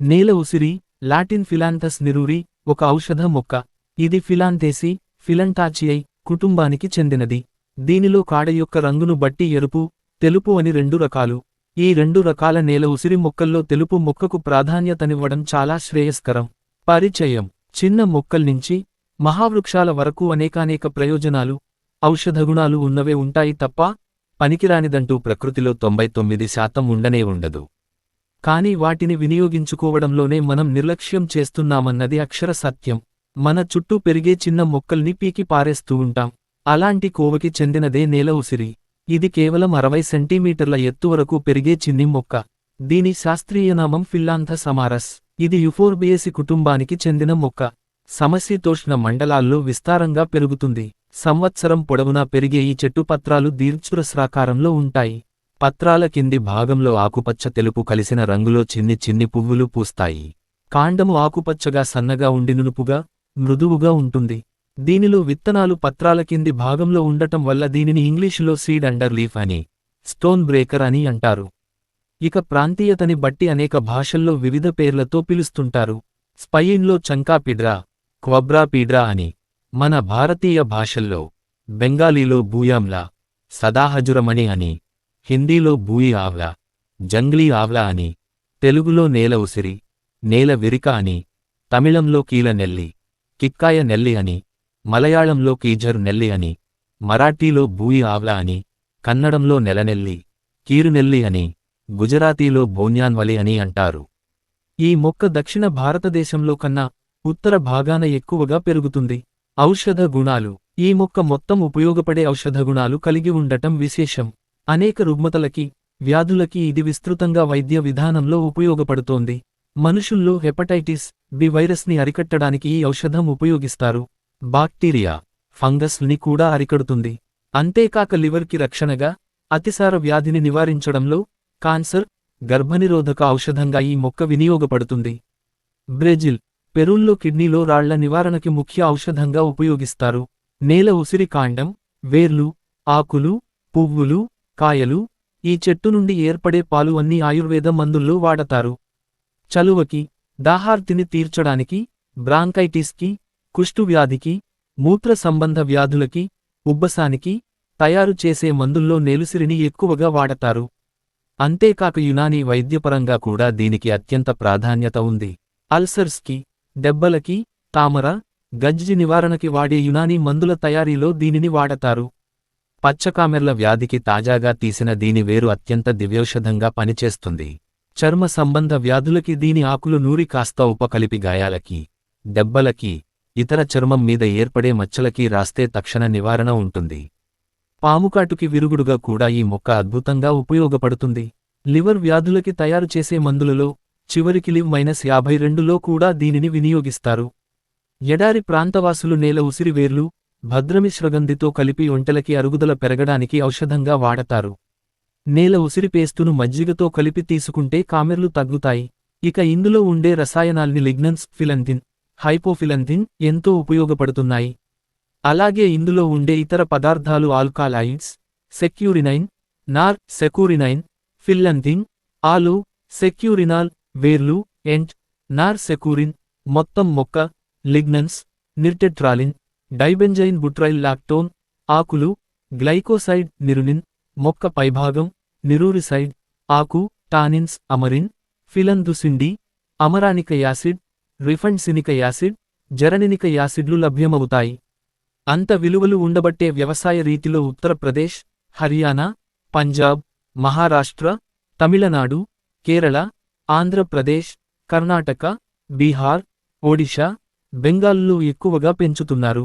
నేల ఉసిరి లాటిన్ ఫిలాంథస్ నిరూరి ఒక ఔషధ మొక్క. ఇది ఫిలాంథేసి ఫిలంటాచియై కుటుంబానికి చెందినది. దీనిలో కాడ యొక్క రంగును బట్టి ఎరుపు తెలుపు అని రెండు రకాలు. ఈ రెండు రకాల నేల ఉసిరి మొక్కల్లో తెలుపు మొక్కకు ప్రాధాన్యతనివ్వడం చాలా శ్రేయస్కరం. పరిచయం. చిన్న మొక్కల్నించి మహావృక్షాల వరకు అనేకానేక ప్రయోజనాలు ఔషధగుణాలు ఉన్నవే ఉంటాయి తప్ప పనికిరానిదంటూ ప్రకృతిలో తొంభై తొమ్మిది శాతం ఉండనే ఉండదు. కాని వాటిని వినియోగించుకోవడంలోనే మనం నిర్లక్ష్యం చేస్తున్నామన్నది అక్షర సత్యం. మన చుట్టూ పెరిగే చిన్న మొక్కల్ని పీకి పారేస్తూ ఉంటాం. అలాంటి కోవకి చెందినదే నేల ఉసిరి. ఇది కేవలం అరవై సెంటీమీటర్ల ఎత్తు వరకు పెరిగే చిన్ని మొక్క. దీని శాస్త్రీయనామం ఫిల్లాంథ సమారస్. ఇది యుఫోర్బియేసి కుటుంబానికి చెందిన మొక్క. సమశీతోష్ణ మండలాల్లో విస్తారంగా పెరుగుతుంది. సంవత్సరం పొడవునా పెరిగే ఈ చెట్టు పత్రాలు దీర్ఘచతురస్రాకారంలో ఉంటాయి. పత్రాల కింది భాగంలో ఆకుపచ్చ తెలుపు కలిసిన రంగులో చిన్ని చిన్ని పువ్వులు పూస్తాయి. కాండము ఆకుపచ్చగా సన్నగా ఉండి నునుపుగా మృదువుగా ఉంటుంది. దీనిలో విత్తనాలు పత్రాల కింది భాగంలో ఉండటం వల్ల దీనిని ఇంగ్లీషులో సీడ్ అండర్ లీఫ్ అని స్టోన్ బ్రేకర్ అని అంటారు. ఇక ప్రాంతీయతని బట్టి అనేక భాషల్లో వివిధ పేర్లతో పిలుస్తుంటారు. స్పయిన్లో చంకాపిడ్రా క్వబ్రాపీడ్రా అని. మన భారతీయ భాషల్లో బెంగాలీలో బూయాంలా సదాహజురమణి అని. హిందీలో భూయి ఆవ్లా జంగ్లీ ఆవ్లా అని తెలుగులో నేల ఉసిరి నేల విరిక అని తమిళంలో కీల నెల్లి కిక్కాయ నెల్లి అని మలయాళంలో కీజర్ నెల్లి అని మరాఠీలో భూయి ఆవ్లా అని కన్నడంలో నెలనెల్లి కీరునెల్లి అని గుజరాతీలో బోన్యాన్వలి అని అంటారు. ఈ మొక్క దక్షిణ భారతదేశంలో కన్నా ఉత్తర భాగాన ఎక్కువగా పెరుగుతుంది. ఔషధ గుణాలు. ఈ మొక్క మొత్తం ఉపయోగపడే ఔషధ గుణాలు కలిగి ఉండటం విశేషం. అనేక రుగ్మతలకి వ్యాధులకి ఇది విస్తృతంగా వైద్య విధానంలో ఉపయోగపడుతోంది. మనుషుల్లో హెపటైటిస్ బి వైరస్ని అరికట్టడానికి ఈ ఔషధం ఉపయోగిస్తారు. బాక్టీరియా ఫంగస్ని కూడా అరికడుతుంది. అంతేకాక లివర్కి రక్షణగా అతిసార వ్యాధిని నివారించడంలో కాన్సర్ గర్భనిరోధక ఔషధంగా ఈ మొక్క వినియోగపడుతుంది. బ్రెజిల్ పెరూల్లో కిడ్నీలో రాళ్ళ నివారణకి ముఖ్య ఔషధంగా ఉపయోగిస్తారు. నేల ఉసిరి కాండం వేర్లు ఆకులు పువ్వులు కాయలు ఈ చెట్టు నుండి ఏర్పడే పాలు అన్ని ఆయుర్వేద మందుల్లో వాడతారు. చలువకి దాహార్తిని తీర్చడానికి బ్రాంకైటిస్కి కుష్ఠువ్యాధికి మూత్ర సంబంధ వ్యాధులకి ఉబ్బసానికి తయారు చేసే మందుల్లో నేలుసిరిని ఎక్కువగా వాడతారు. అంతేకాక యునానీ వైద్యపరంగా కూడా దీనికి అత్యంత ప్రాధాన్యత ఉంది. అల్సర్స్కి దెబ్బలకి తామర గజ్జి నివారణకి వాడే యునానీ మందుల తయారీలో దీనిని వాడతారు. పచ్చకామెర్ల వ్యాధికి తాజాగా తీసిన దీని వేరు అత్యంత దివ్యౌషధంగా పనిచేస్తుంది. చర్మ సంబంధ వ్యాధులకి దీని ఆకులు నూరి కాస్త ఉపకలిపి గాయాలకి దెబ్బలకి ఇతర చర్మం మీద ఏర్పడే మచ్చలకి రాస్తే తక్షణ నివారణ ఉంటుంది. పాముకాటుకి విరుగుడుగా కూడా ఈ మొక్క అద్భుతంగా ఉపయోగపడుతుంది. లివర్ వ్యాధులకి తయారు చేసే మందులలో చివరికి లివ్ మైనస్ యాభై రెండులో కూడా దీనిని వినియోగిస్తారు. ఎడారి ప్రాంతవాసులు నేల ఉసిరి భద్రమి భద్రమిశ్రగంధితో కలిపి ఒంటెలకి అరుగుదల పెరగడానికి ఔషధంగా వాడతారు. నేల ఉసిరి పేస్టును మజ్జిగతో కలిపి తీసుకుంటే కామెర్లు తగ్గుతాయి. ఇక ఇందులో ఉండే రసాయనాల్ని లిగ్నన్స్ ఫిలంథిన్ హైపోఫిలంథిన్ ఎంతో ఉపయోగపడుతున్నాయి. అలాగే ఇందులో ఉండే ఇతర పదార్థాలు ఆల్కాలాయిడ్స్ సెక్యూరినైన్ నార్ సెక్యూరినైన్ ఫిల్లంథిన్ ఆలు సెక్యూరినాల్ వేర్లు ఎంట్ నార్ సెక్యూరిన్ మొత్తం మొక్క లిగ్నన్స్ నిర్టెట్రాలిన్ డైబెంజైన్ బుట్రైల్ లాక్టోన్ ఆకులు గ్లైకోసైడ్ నిరునిన్ మొక్క పైభాగం నిరూరిసైడ్ ఆకు టానిన్స్ అమరిన్ ఫిలందుసిండి అమరానిక యాసిడ్ రిఫండ్సినిక యాసిడ్ జరనినిక యాసిడ్లు లభ్యమవుతాయి. అంత విలువలు ఉండబట్టే వ్యవసాయ రీతిలో ఉత్తరప్రదేశ్ హర్యానా పంజాబ్ మహారాష్ట్ర తమిళనాడు కేరళ ఆంధ్రప్రదేశ్ కర్ణాటక బీహార్ ఒడిషా బెంగాల్లో ఎక్కువగా పెంచుతున్నారు.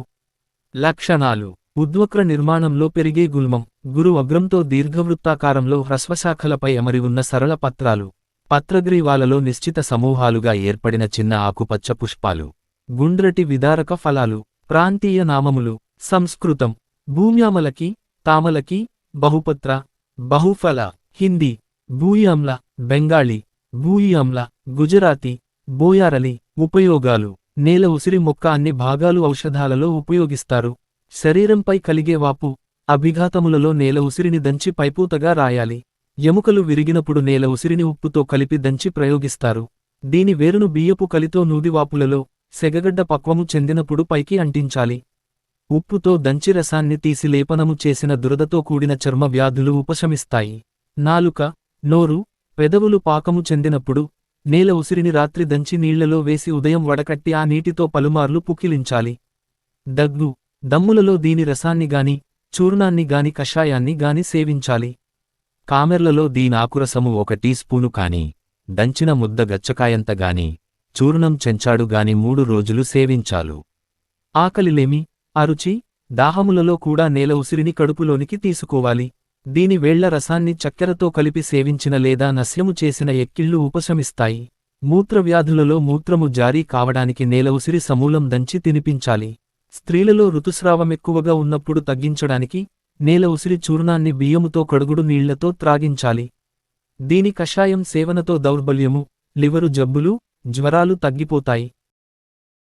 లక్షణాలు. ఉద్వక్ర నిర్మాణంలో పెరిగే గుల్మం గురు అగ్రంతో దీర్ఘవృత్తాకారంలో హ్రస్వశాఖలపై అమరి ఉన్న సరళ పత్రాలు. పత్రగ్రీవాలలో నిశ్చిత సమూహాలుగా ఏర్పడిన చిన్న ఆకుపచ్చ పుష్పాలు. గుండ్రటి విదారక ఫలాలు ప్రాంతీయ నామములు సంస్కృతం భూమ్యామలకి తామలకి బహుపత్ర బహుఫల హిందీ భూయామ్ల బెంగాళీ భూయియామ్ల గుజరాతీ బోయారలి ఉపయోగాలు. నేల ఉసిరి మొక్క అన్ని భాగాలు ఔషధాలలో ఉపయోగిస్తారు. శరీరంపై కలిగే వాపు అభిఘాతములలో నేల ఉసిరిని దంచి పైపూతగా రాయాలి. ఎముకలు విరిగినప్పుడు నేల ఉసిరిని ఉప్పుతో కలిపి దంచి ప్రయోగిస్తారు. దీని వేరును బియ్యపు కలితో నూదివాపులలో సెగగడ్డ పక్వము చెందినప్పుడు పైకి అంటించాలి. ఉప్పుతో దంచి రసాన్ని తీసి లేపనము చేసిన దురదతో కూడిన చర్మ వ్యాధులు ఉపశమిస్తాయి. నాలుక నోరు పెదవులు పాకము చెందినప్పుడు నేల ఉసిరిని రాత్రి దంచి నీళ్ళలో వేసి ఉదయం వడకట్టి ఆ నీటితో పలుమార్లు పుక్కిలించాలి. దగ్గు. దమ్ములలో దీని రసాన్ని గాని చూర్ణాన్ని గాని కషాయాన్ని గాని సేవించాలి. కామెర్లలో దీనాకురసము ఒక టీ స్పూను కాని దంచిన ముద్ద గచ్చకాయంత గాని చూర్ణం చెంచాడు గాని మూడు రోజులు సేవించాలు. ఆకలిలేమి? అరుచి దాహములలో కూడా నేల ఉసిరిని కడుపులోనికి తీసుకోవాలి. దీని వేళ్ళ రసాన్ని చక్కెరతో కలిపి సేవించిన లేదా నస్యము చేసిన ఎక్కిళ్ళు ఉపశమిస్తాయి. మూత్రవ్యాధులలో మూత్రము జారీ కావడానికి నేల ఉసిరి సమూలం దంచి తినిపించాలి. స్త్రీలలో ఋతుస్రావమెక్కువగా ఉన్నప్పుడు తగ్గించడానికి నేల ఉసిరి చూర్ణాన్ని బియ్యముతో కడుగుడు నీళ్ళతో త్రాగించాలి. దీని కషాయం సేవనతో దౌర్బల్యము లివరు జబ్బులు జ్వరాలు తగ్గిపోతాయి.